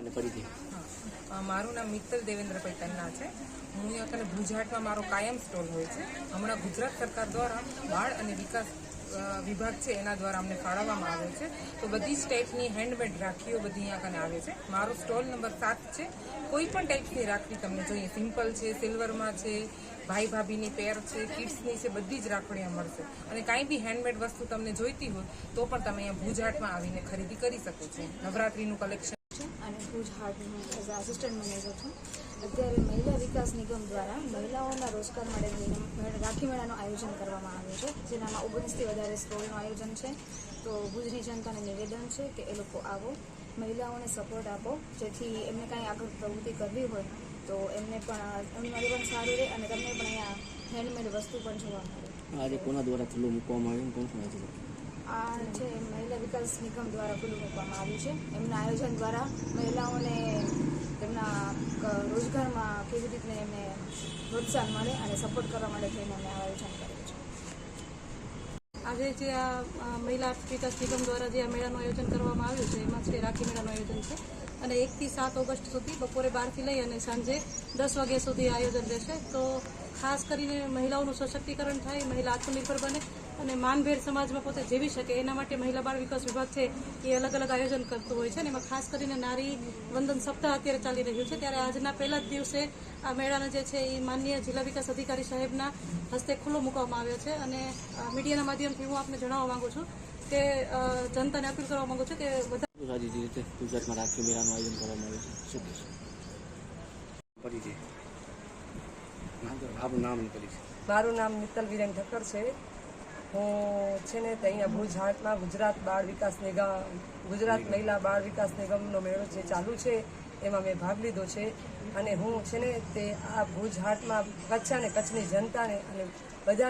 અને મારું નામ મિત્તલ દેવેન્દ્રભાઈ તન્ના છે. હું અહીંયા કને ભુજહાટમાં મારો કાયમ સ્ટોલ હોય છે. હમણાં ગુજરાત સરકાર દ્વારા બાળ અને વિકાસ વિભાગ છે એના દ્વારા અમને ફાળવવામાં આવે છે. તો બધી જ ટાઈપની હેન્ડમેડ રાખીઓ બધી અહીંયા કને આવે છે. મારો સ્ટોલ નંબર સાત છે. કોઈ પણ ટાઈપની રાખડી તમને જોઈએ. સિમ્પલ છે, સિલ્વરમાં છે ભાઈ ભાભીની પેર છે, કિડ્સની છે, બધી જ રાખડીઓ મળશે. અને કાંઈ બી હેન્ડમેડ વસ્તુ તમને જોઈતી હોય તો પણ તમે અહીંયા ભુજહાટમાં આવીને ખરીદી કરી શકો છો. નવરાત્રીનું collection Bhuj as assistant manager છું. અત્યારે મહિલા વિકાસ નિગમ દ્વારા મહિલાઓના રોજગાર માટે રાખી મેળાનું આયોજન કરવામાં આવ્યું છે જેનામાં ઓગણીસથી વધારે સ્ટોલનું આયોજન છે. તો ભુજની જનતાને નિવેદન છે કે એ લોકો આવો મહિલાઓને સપોર્ટ આપો જેથી એમને કાંઈ આગળ પ્રવૃત્તિ કરવી હોય તો એમને પણ એમની પણ સારું રહે અને તમને પણ અહીંયા હેન્ડમેડ વસ્તુ પણ જોવા મળે. આજે કોના દ્વારા ખુલ્લું મૂકવામાં આવ્યું કોણ કોણ આ વિકાસ નિગમ દ્વારા ખુલ્લું મૂકવામાં આવ્યું છે. એમના આયોજન દ્વારા મહિલાઓને તેમના રોજગારમાં કેવી રીતે એમને પ્રોત્સાહન મળે અને સપોર્ટ કરવા માટે થઈને અમે આયોજન કર્યું છે. આજે જે આ મહિલા વિકાસ નિગમ દ્વારા જે આ મેળાનું આયોજન કરવામાં આવ્યું છે, એમાં છે, રાખી મેળાનું આયોજન છે. અને એકથી સાત ઓગસ્ટ સુધી બપોરે બારથી લઈ અને સાંજે દસ વાગ્યા સુધી આયોજન રહેશે. તો ખાસ કરીને મહિલાઓનું સશક્તિકરણ થાય, મહિલા આત્મનિર્ભર બને અને માનભેર સમાજમાં પોતે જીવી શકે. એના માટે મહિલા બાળ વિકાસ વિભાગ છે, એ અલગ અલગ આયોજન કરતું હોય છે અને એમાં ખાસ કરીને નારી વંદન સપ્તાહ અત્યારે ચાલી રહ્યું છે. ત્યારે આજના પહેલા જ દિવસે આ મેળાના જે છે, એ માનનીય જિલ્લા વિકાસ અધિકારી સાહેબના હસ્તે ખુલ્લો મૂકવામાં આવ્યો છે. અને મીડિયાના માધ્યમથી હું આપને જણાવવા માંગુ છું કે જનતાને અપીલ કરવા માંગુ છું કે બધા શું રીતે ગુજરાતમાં રાખી મેળાનું આયોજન કરવામાં આવ્યું છે. શું કહેશો? ફરીથી નામ આપણું નામ પરિચય મારું નામ મિત્તલ વિરેન ઠક્કર છે. હું છે ને તે અહીંયા ભુજ હાટમાં ગુજરાત બાળ વિકાસ નિગમ ગુજરાત મહિલા બાળ વિકાસ નિગમનો મેળો જે ચાલુ છે એમાં મેં ભાગ લીધો છે. અને હું છે ને તે આ ભુજ હાટમાં કચ્છ અને કચ્છની જનતાને અને બધા